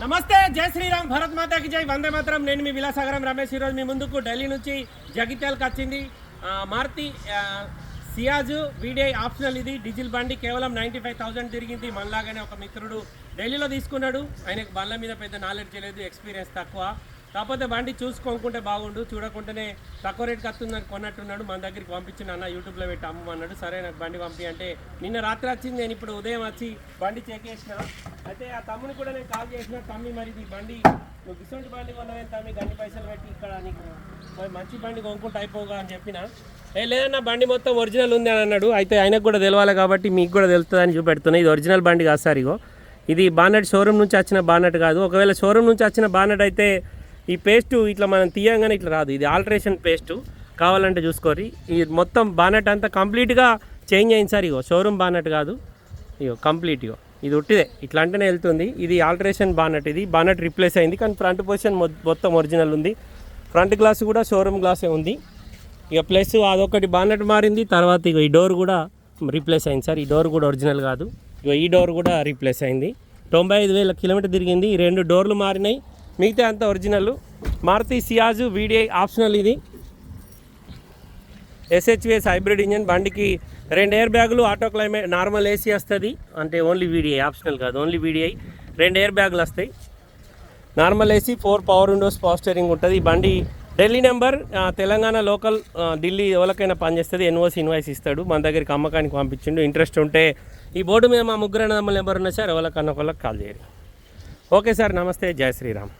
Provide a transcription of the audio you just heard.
నమస్తే జై శ్రీరామ్ భరత్ మాతాకి జై. వందే మాత్రం. నేను మీ విలాసాగరం రమేష్. ఈరోజు మీ ముందుకు ఢిల్లీ నుంచి జగిత్యాలకు వచ్చింది. మారుతి సియాజు వీడిఐ ఆప్షనల్ ఇది. డీజిల్ బండి కేవలం నైంటీ ఫైవ్ థౌసండ్ తిరిగింది. మనలాగానే ఒక మిత్రుడు ఢిల్లీలో తీసుకున్నాడు. ఆయనకు బండ్ల మీద పెద్ద నాలెడ్జ్ లేదు ఎక్స్పీరియన్స్ తక్కువ. కాకపోతే బండి చూసుకోకుంటే బాగుండు చూడకుండానే తక్కువ రేట్కి వస్తుందని కొన్నట్టున్నాడు. మన దగ్గరికి పంపించిన అన్న యూట్యూబ్లో పెట్టి అమ్మమన్నాడు సరే నాకు బండి పంపి అంటే నిన్న రాత్రి వచ్చింది. నేను ఇప్పుడు ఉదయం వచ్చి బండి చెక్ చేసిన. అయితే ఆ తమ్ముని కూడా నేను కాల్ చేసిన తమ్మి మరి ఈ బండి నువ్వు ఇటువంటి బండి కొన్నావేం తమ్మి గన్ని పైసలు పెట్టి ఇక్కడ నీకు మరి మంచి బండి కొనుక్కుంటూ అయిపోగా అని చెప్పిన. ఏ లేదన్న బండి మొత్తం ఒరిజినల్ ఉంది అని అన్నాడు. అయితే ఆయనకు కూడా తెలవాలి కాబట్టి మీకు కూడా తెలుస్తుందని చూపెడుతున్నా. ఇది ఒరిజినల్ బండి కాదు సార్ ఇగో. ఇది బానట్ షోరూమ్ నుంచి వచ్చిన బానట్ కాదు. ఒకవేళ షోరూమ్ నుంచి వచ్చిన బానట్ అయితే ఈ పేస్టు ఇట్లా మనం తీయంగానే ఇట్లా రాదు. ఇది ఆల్టరేషన్ పేస్టు. కావాలంటే చూసుకోరి ఈ మొత్తం బానట్ అంతా కంప్లీట్గా చేంజ్ అయింది సార్ ఇగో. షోరూమ్ బానట్ కాదు. ఇగో కంప్లీట్ ఇగో. ఇది ఉట్టిదే ఇట్లా అంటేనే వెళ్తుంది. ఇది ఆల్టరేషన్ బానట్ ఇది. బానట్ రిప్లేస్ అయింది. కానీ ఫ్రంట్ పొజిషన్ మొత్తం ఒరిజినల్ ఉంది. ఫ్రంట్ గ్లాస్ కూడా షోరూమ్ గ్లాసే ఉంది. ఇక ప్లస్ అదొకటి బానట్ మారింది. తర్వాత ఇక ఈ డోర్ కూడా రీప్లేస్ అయింది సార్. ఈ డోర్ కూడా ఒరిజినల్ కాదు. ఇక ఈ డోర్ కూడా రీప్లేస్ అయింది. తొంభై ఐదు వేల కిలోమీటర్ తిరిగింది. ఈ రెండు డోర్లు మారినాయి. మిగతా అంతా original. Maruti Ciaz VDI optional ఇది. SHVS hybrid engine. బండికి రెండు ఎయిర్ బ్యాగులు ఆటో క్లైమేట్ నార్మల్ ఏసీ వస్తుంది. అంటే ఓన్లీ వీడిఐ ఆప్షనల్ కాదు ఓన్లీ వీడిఐ రెండు ఎయిర్ బ్యాగులు వస్తాయి. Normal AC four power windows పాస్టరింగ్ ఉంటుంది. ఈ బండి ఢిల్లీ నెంబర్ తెలంగాణ లోకల్ ఢిల్లీ ఎవరికైనా పనిచేస్తుంది ఎన్ఓసి ఇన్వాయిస్ ఇస్తాడు. మన దగ్గరికి అమ్మకానికి పంపించిండు. ఇంట్రెస్ట్ ఉంటే ఈ బోర్డు మీద మా ముగ్గురు అన్నదమ్ముల నెంబర్ ఉన్నాయి సార్ ఎవరికన్నా ఒకళ్ళకి కాల్ చేయండి. ఓకే సార్ నమస్తే. జయ శ్రీరామ్.